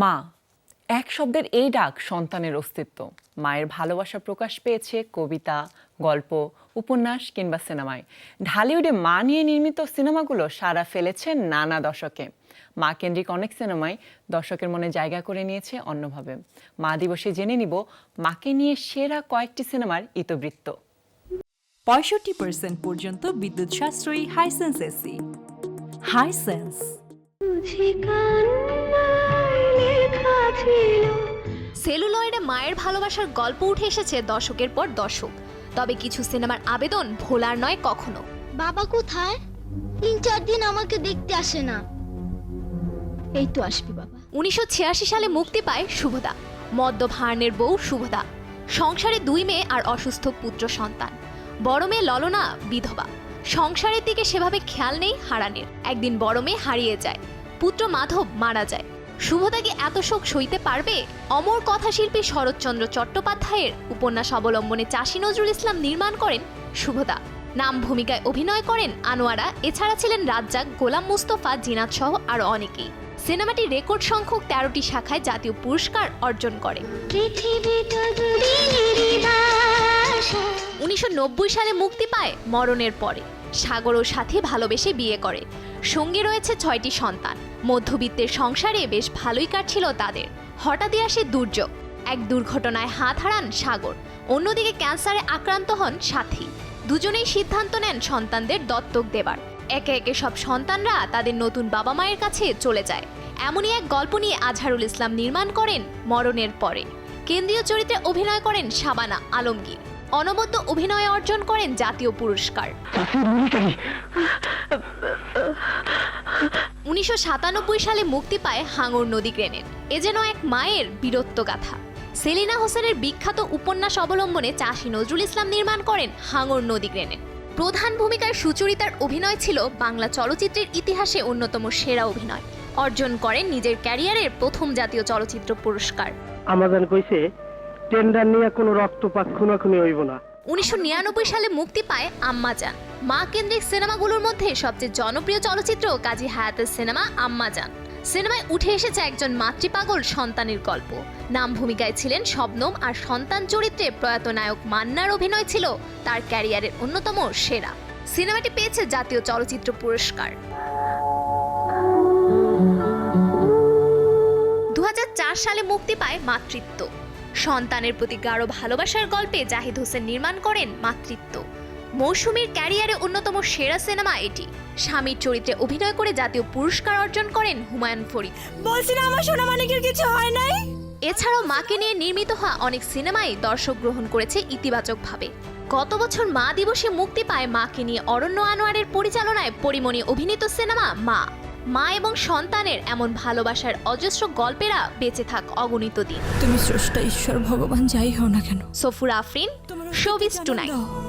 মা এক শব্দের এই ডাক সন্তানের অস্তিত্ব। মায়ের ভালোবাসা প্রকাশ পেয়েছে কবিতা গল্প উপন্যাস কিংবা সিনেমায়। ঢালিউডে মা নিয়ে নির্মিত সিনেমাগুলো সারা ফেলেছে নানা দশকে। মা কেন্দ্রিক অনেক সিনেমায় দর্শকের মনে জায়গা করে নিয়েছে অন্যভাবে। মা দিবসে জেনে নিব মাকে নিয়ে সেরা কয়েকটি সিনেমার ইতবৃত্ত। পঁয়ষট্টি পার্সেন্ট পর্যন্ত বিদ্যুৎ সাশ্রয়ী হাইসেন্স এসি হাইসেন্স সেলুলয়েডে মায়ের ভালোবাসার গল্প উঠে এসেছে দশকের পর দশক। তবে কিছু সিনেমার আবেদন ভোলার নয় কখনো। বাবা কোথায়? তিন চার দিন আমাকে দেখতে আসে না। এই তো আসবি বাবা। উনিশশো ছিয়াশি সালে মুক্তি পায় শুভদা মদ্য ভার্নের বউ শুভদা সংসারে দুই মেয়ে আর অসুস্থ পুত্র সন্তান। বড় মেয়ে ললনা বিধবা। সংসারের দিকে সেভাবে খেয়াল নেই হারানের। একদিন বড় মেয়ে হারিয়ে যায়। পুত্র মাধব মারা যায়। শুভদা কি এত শোক সইতে পারবে? অমর কথাশিল্পী শরৎচন্দ্র চট্টোপাধ্যায়ের উপন্যাস অবলম্বনে চাষী নজরুল ইসলাম নির্মাণ করেন শুভদা। নাম ভূমিকায় অভিনয় করেন আনোয়ারা এছাড়া ছিলেন রাজ্জাক গোলাম মুস্তফা জিনাত সহ আরও অনেকেই। সিনেমাটি রেকর্ড সংখ্যক তেরোটি শাখায় জাতীয় পুরস্কার অর্জন করে। উনিশশো সালে মুক্তি পায় মরণের পরে। সাগর ও সাথে ভালোবেসে বিয়ে করে। সঙ্গে রয়েছে ছয়টি সন্তান। মধ্যবিত্তের সংসারে বেশ ভালোই কাটছিল তাদের। হঠাৎই আসে দুর্যোগ। এক দুর্ঘটনায় হাত হারান সাগর। অন্যদিকে ক্যান্সারে আক্রান্ত হন সাথী। দুজনেই সিদ্ধান্ত নেন সন্তানদের দত্তক দেবার। একে একে সব সন্তানরা তাদের নতুন বাবা মায়ের কাছে চলে যায়। এমনই এক গল্প নিয়ে আজহারুল ইসলাম নির্মাণ করেন মরণের পরে। কেন্দ্রীয় চরিত্রে অভিনয় করেন শাবানা আলমগীর। অনবদ্য অভিনয়ে অর্জন করেন জাতীয় পুরস্কার। উনিশশো সাতানব্বই সালে মুক্তি পায় হাঙর নদী গ্রেনেড। এ যেন এক মায়ের বীরত্ব গাথা। সেলিনা হোসেনের বিখ্যাত উপন্যাস অবলম্বনে চাষী নজরুল ইসলাম নির্মাণ করেন হাঙর নদী গ্রেনেড। প্রধান ভূমিকায় সুচরিতার অভিনয় ছিল বাংলা চলচ্চিত্রের ইতিহাসে অন্যতম সেরা অভিনয়। অর্জন করেন নিজের ক্যারিয়ারের প্রথম জাতীয় চলচ্চিত্র পুরস্কার। আমাজন কইছে, টেন্ডার নিয়ে কোনো রক্তপাত খুনাখুনি হইব না। উনিশশো নিরানব্বই সালে মুক্তি পায় আম্মাজান মা কেন্দ্রিক সিনেমাগুলোর মধ্যে সবচেয়ে জনপ্রিয় চলচ্চিত্র কাজী হায়াতের সিনেমা আম্মাজান সিনেমায় উঠে এসেছে একজন মাতৃপাগল সন্তানের গল্প। নাম ভূমিকায় ছিলেন শবনম আর সন্তান চরিত্রে প্রয়াত নায়ক মান্নার অভিনয় ছিল তার ক্যারিয়ারের অন্যতম সেরা। সিনেমাটি পেয়েছে জাতীয় চলচ্চিত্র পুরস্কার। দু হাজার চার সালে মুক্তি পায় মাতৃত্ব। সন্তানের প্রতি গাঢ় ভালোবাসার গল্পে জাহিদ হোসেন নির্মাণ করেন মাতৃত্ব। মৌসুমীর ক্যারিয়ারে অন্যতম সেরা সিনেমা এটি। স্বামীর চরিত্রে অভিনয় করে জাতীয় পুরস্কার অর্জন করেন হুমায়ুন ফরিদ। বলছি না আমার সোনা মানিকের কিছু হয় নাই? এছাড়াও মাকে নিয়ে নির্মিত হওয়া অনেক সিনেমাই দর্শক গ্রহণ করেছে ইতিবাচকভাবে। গত বছর মা দিবসে মুক্তি পায় মাকে নিয়ে অরণ্য আনোয়ারের পরিচালনায় পরিমণি অভিনীত সিনেমা মা। মা এবং সন্তানের এমন ভালোবাসার অজস্র গল্পেরা বেঁচে থাক অগণিত দিন। তুমি স্রষ্টা ঈশ্বর ভগবান যাই হও না কেন। Safur Afrin showbiz tonight.